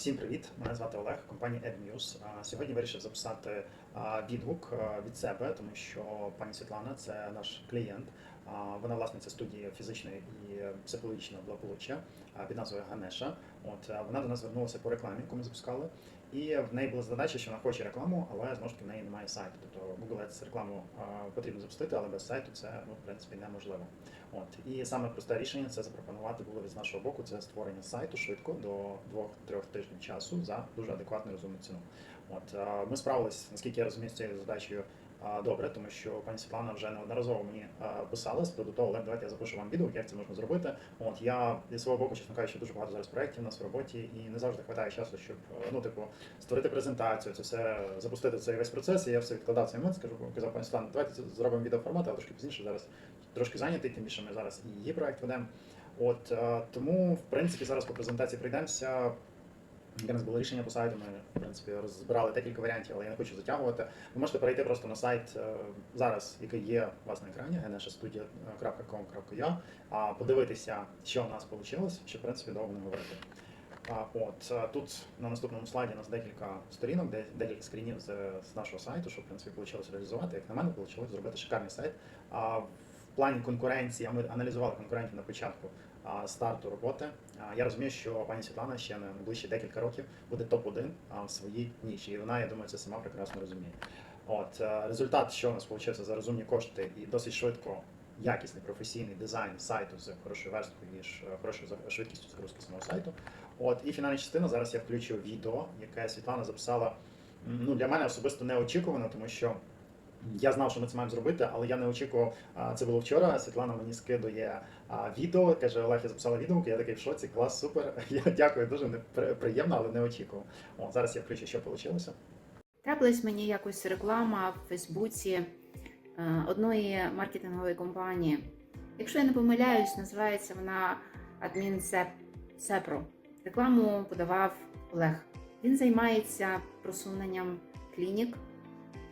Всім привіт! Мене звати Олег, компанія AdMuse. Сьогодні вирішив записати відгук від себе, тому що пані Світлана це наш клієнт. Вона власниця студії фізичної і психологічного благополуччя під назвою Ганеша. От вона до нас звернулася по рекламі, яку ми запускали. І в неї була задача, що вона хоче рекламу, але знову ж таки в неї немає сайту. Тобто Google Ads рекламу потрібно запустити, але без сайту це ну, в принципі неможливо. От і саме просте рішення це запропонувати було від нашого боку. Це створення сайту швидко до 2-3 тижнів часу за дуже адекватну розумну ціну. От е, ми справились, наскільки я розумію, з цією задачею е, добре, тому що пані Світлана вже неодноразово мені писала з приводу того, Олег, давайте я запишу вам відео, як це можна зробити. От я зі свого боку, чесно кажучи, дуже багато зараз проєктів у нас в роботі, і не завжди вистачає часу, щоб е, ну, типу, створити презентацію, це все запустити цей весь процес. І я все відкладав цей момент, скажу, казав пані Світлана, давайте зробимо відеоформат, але трошки пізніше зараз трошки зайнятий, тим більше ми зараз і її проект ведемо. От е, тому, в принципі, зараз по презентації пройдемося. У нас було рішення по сайту, ми в принципі розбирали декілька варіантів, але я не хочу затягувати. Ви можете перейти просто на сайт е, зараз, який є у вас на екрані, gnshastudia.com.ua, а подивитися, що у нас вийшло, ще в принципі довго не говорити. От е, тут на наступному слайді у нас декілька сторінок, де декілька скрінів з, з нашого сайту, що в принципі вийшло реалізувати. Як на мене, вийшло зробити шикарний сайт. А в плані конкуренції, ми аналізували конкурентів на початку старту роботи. Я розумію, що пані Світлана ще на найближчі декілька років буде топ-1 в своїй ніші. І вона, я думаю, це сама прекрасно розуміє. От е, результат, що у нас вийшов за розумні кошти і досить швидко. Якісний професійний дизайн сайту з хорошою версткою і е, хорошою швидкістю загрузки самого сайту. От і фінальна частина. Зараз я включу відео, яке Світлана записала. Ну для мене особисто неочікувано, тому що я знав, що ми це маємо зробити, але я не очікував. Це було вчора. Світлана мені скидує відео. каже: Олег, я записала відео. Я такий в шоці, клас, супер. Я дякую, дуже приємно, але не очікував. О, зараз я включу, що вийшло. Трапилась мені якось реклама в Фейсбуці е, одної маркетингової компанії. Якщо я не помиляюсь, називається вона Адмін Сепро. Рекламу подавав Олег. Він займається просуненням клінік,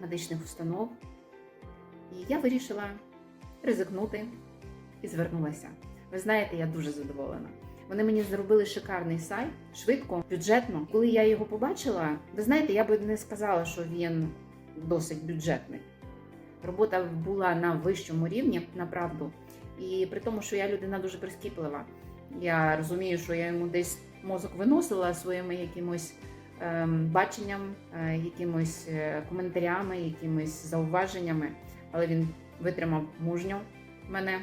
медичних установ. І я вирішила ризикнути і звернулася. Ви знаєте, я дуже задоволена. Вони мені зробили шикарний сайт, швидко, бюджетно. Коли я його побачила, ви знаєте, я би не сказала, що він досить бюджетний. Робота була на вищому рівні, направду. І при тому, що я людина дуже прискіплива. Я розумію, що я йому десь мозок виносила своїми якимось баченням, е, якимось е, коментарями, якимось зауваженнями. Але він витримав мужньо мене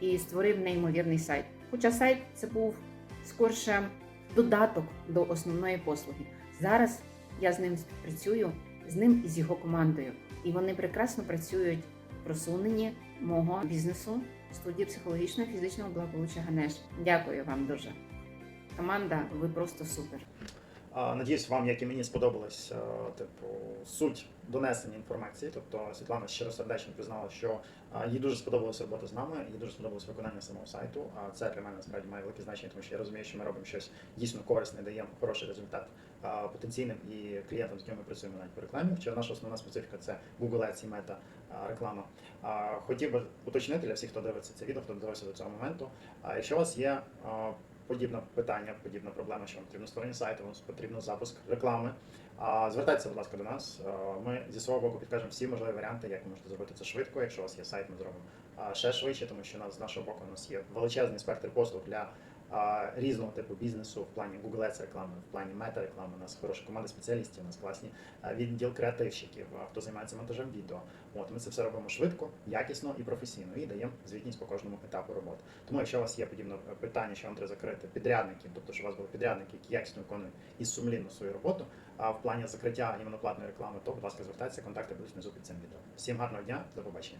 і створив неймовірний сайт. Хоча сайт це був скорше додаток до основної послуги. Зараз я з ним співпрацюю, з ним і з його командою. І вони прекрасно працюють в просуненні мого бізнесу студії психологічного і фізичного благополуччя Ганеш. Дякую вам дуже. Команда, ви просто супер. Надіюсь, вам, як і мені, сподобалась е, типу суть донесення інформації. Тобто Світлана щиросердечно признала, що їй дуже сподобалася робота з нами, їй дуже сподобалось виконання самого сайту. А це для мене насправді має велике значення, тому що я розумію, що ми робимо щось дійсно корисне, даємо хороший результат потенційним і клієнтам, з якими ми працюємо навіть по рекламі. Хоча наша основна специфіка це Google Ads і мета реклама. Хотів би уточнити для всіх, хто дивиться це відео, хто додивився до цього моменту. Якщо у вас є подібне питання, подібна проблема, що вам потрібно створення сайту, вам потрібно запуск реклами. Звертайтеся, будь ласка, до нас. Ми зі свого боку підкажемо всі можливі варіанти, як ви можете зробити це швидко. Якщо у вас є сайт, ми зробимо ще швидше, тому що у нас з нашого боку у нас є величезний спектр послуг для різного типу бізнесу в плані Google Ads реклами, в плані мета реклами. У нас хороша команда спеціалістів, у нас класні відділ креативщиків, хто займається монтажем відео. От ми це все робимо швидко, якісно і професійно, і даємо звітність по кожному етапу роботи. Тому, якщо у вас є подібне питання, що вам треба закрити підрядників, тобто що у вас були підрядники, які якісно виконують і сумлінно свою роботу, а в плані закриття іменно платної реклами, то, будь ласка, звертайтеся, контакти будуть внизу під цим відео. Всім гарного дня, до побачення.